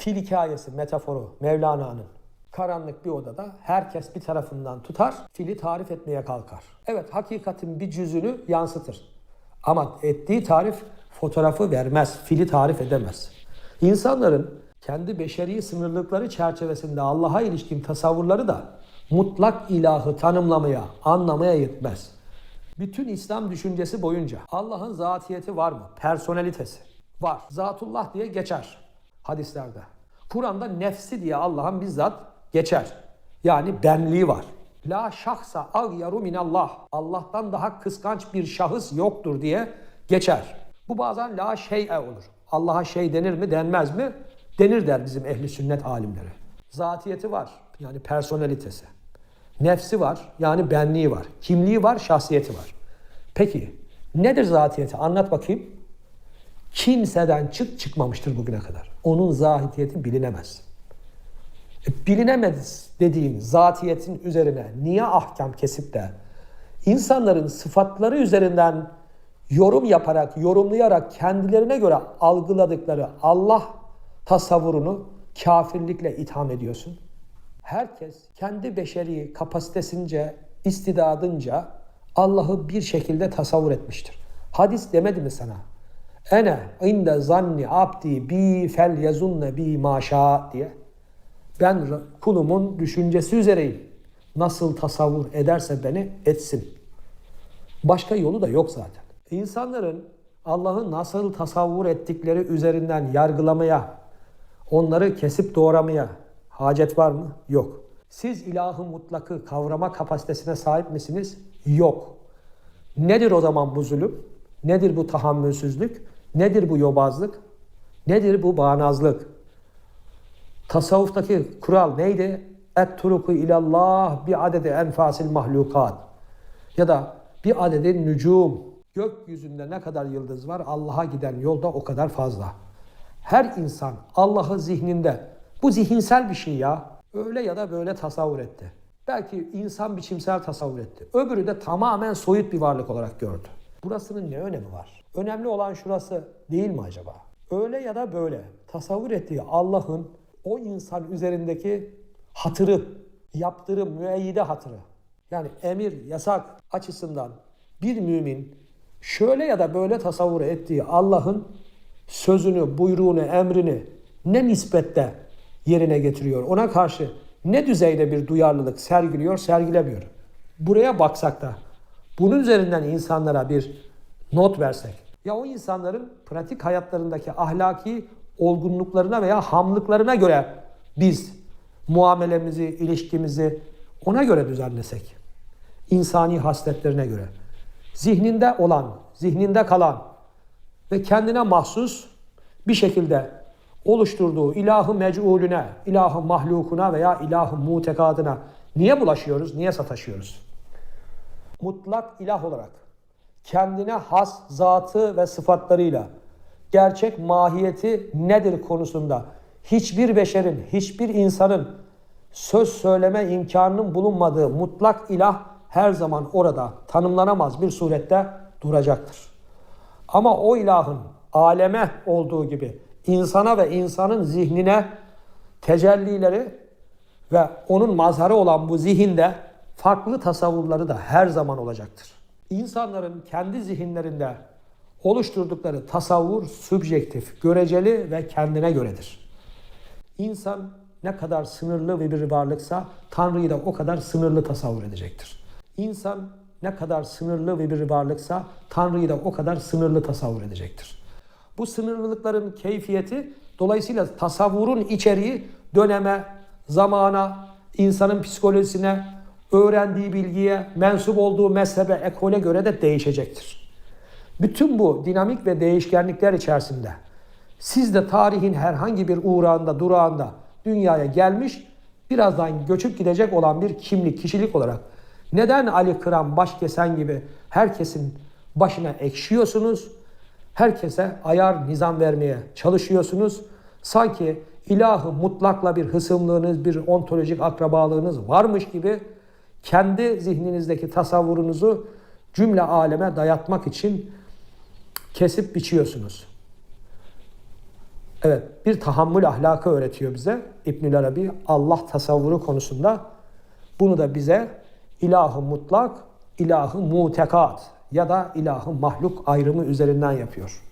Fil hikayesi, metaforu Mevlana'nın. Karanlık bir odada herkes bir tarafından tutar, fili tarif etmeye kalkar. Evet, hakikatin bir cüzünü yansıtır. Ama ettiği tarif fotoğrafı vermez, fili tarif edemez. İnsanların kendi beşeri sınırlıkları çerçevesinde Allah'a ilişkin tasavvurları da mutlak ilahı tanımlamaya, anlamaya yetmez. Bütün İslam düşüncesi boyunca Allah'ın zatiyeti var mı? Personalitesi var. Zatullah diye geçer hadislerde. Kur'an'da nefsi diye Allah'ın bizzat geçer. Yani benliği var. La şahsa agyaru minallah. Allah'tan daha kıskanç bir şahıs yoktur diye geçer. Bu bazen la şey'e olur. Allah'a şey denir mi denmez mi? Denir der bizim ehli sünnet alimleri. Zatiyeti var. Yani personalitesi. Nefsi var. Yani benliği var. Kimliği var, şahsiyeti var. Peki nedir zatiyeti? Anlat bakayım. Kimseden çık çıkmamıştır bugüne kadar. Onun zatiyeti bilinemez. E, bilinemez dediğin zatiyetin üzerine niye ahkam kesip de insanların sıfatları üzerinden yorum yaparak, yorumlayarak kendilerine göre algıladıkları Allah tasavvurunu kafirlikle itham ediyorsun? Herkes kendi beşeri kapasitesince, istidadınca Allah'ı bir şekilde tasavvur etmiştir. Hadis demedi mi sana? Ene inde zanni abdi bi fel yazunne bi maşa diye. Ben kulumun düşüncesi üzereyim. Nasıl tasavvur ederse beni etsin. Başka yolu da yok zaten. İnsanların Allah'ı nasıl tasavvur ettikleri üzerinden yargılamaya, onları kesip doğramaya hacet var mı? Yok. Siz ilahı mutlakı kavrama kapasitesine sahip misiniz? Yok. Nedir o zaman bu zulüm? Nedir bu tahammülsüzlük? Nedir bu yobazlık? Nedir bu bağnazlık? Tasavvuftaki kural neydi? Et turuku ilallah bi adede enfasil mahlukat. Ya da bir adedin nücum. Gökyüzünde ne kadar yıldız var Allah'a giden yolda o kadar fazla. Her insan Allah'ı zihninde bu zihinsel bir şey ya. Öyle ya da böyle tasavvur etti. Belki insan biçimsel tasavvur etti. Öbürü de tamamen soyut bir varlık olarak gördü. Burasının ne önemi var? Önemli olan şurası değil mi acaba? Öyle ya da böyle tasavvur ettiği Allah'ın o insan üzerindeki hatırı, yaptırı, müeyyide hatırı. Yani emir, yasak açısından bir mümin şöyle ya da böyle tasavvur ettiği Allah'ın sözünü, buyruğunu, emrini ne nispette yerine getiriyor? Ona karşı ne düzeyde bir duyarlılık sergiliyor, sergilemiyor? Buraya baksak da bunun üzerinden insanlara bir not versek. Ya o insanların pratik hayatlarındaki ahlaki olgunluklarına veya hamlıklarına göre biz muamelemizi, ilişkimizi ona göre düzenlesek. İnsani hasletlerine göre. Zihninde olan, zihninde kalan ve kendine mahsus bir şekilde oluşturduğu ilahı mec'ulüne, ilahı mahlukuna veya ilahı mutekadına niye bulaşıyoruz, niye sataşıyoruz? Mutlak ilah olarak kendine has zatı ve sıfatlarıyla gerçek mahiyeti nedir konusunda hiçbir beşerin, hiçbir insanın söz söyleme imkanının bulunmadığı mutlak ilah her zaman orada tanımlanamaz bir surette duracaktır. Ama o ilahın aleme olduğu gibi insana ve insanın zihnine tecellileri ve onun mazharı olan bu zihinde farklı tasavvurları da her zaman olacaktır. İnsanların kendi zihinlerinde oluşturdukları tasavvur sübjektif, göreceli ve kendine göredir. İnsan ne kadar sınırlı bir varlıksa Tanrı'yı da o kadar sınırlı tasavvur edecektir. İnsan ne kadar sınırlı bir varlıksa Tanrı'yı da o kadar sınırlı tasavvur edecektir. Bu sınırlılıkların keyfiyeti dolayısıyla tasavvurun içeriği döneme, zamana, insanın psikolojisine, öğrendiği bilgiye, mensup olduğu mezhebe, ekole göre de değişecektir. Bütün bu dinamik ve değişkenlikler içerisinde siz de tarihin herhangi bir uğrağında, durağında dünyaya gelmiş, birazdan göçüp gidecek olan bir kimlik, kişilik olarak neden Ali Kıran, Başkesen gibi herkesin başına ekşiyorsunuz? Herkese ayar nizam vermeye çalışıyorsunuz. Sanki ilahı mutlakla bir hısımlığınız, bir ontolojik akrabalığınız varmış gibi kendi zihninizdeki tasavvurunuzu cümle aleme dayatmak için kesip biçiyorsunuz. Evet, bir tahammül ahlakı öğretiyor bize İbnül Arabi Allah tasavvuru konusunda. Bunu da bize ilahu mutlak, ilahı mutekat ya da ilahı mahluk ayrımı üzerinden yapıyor.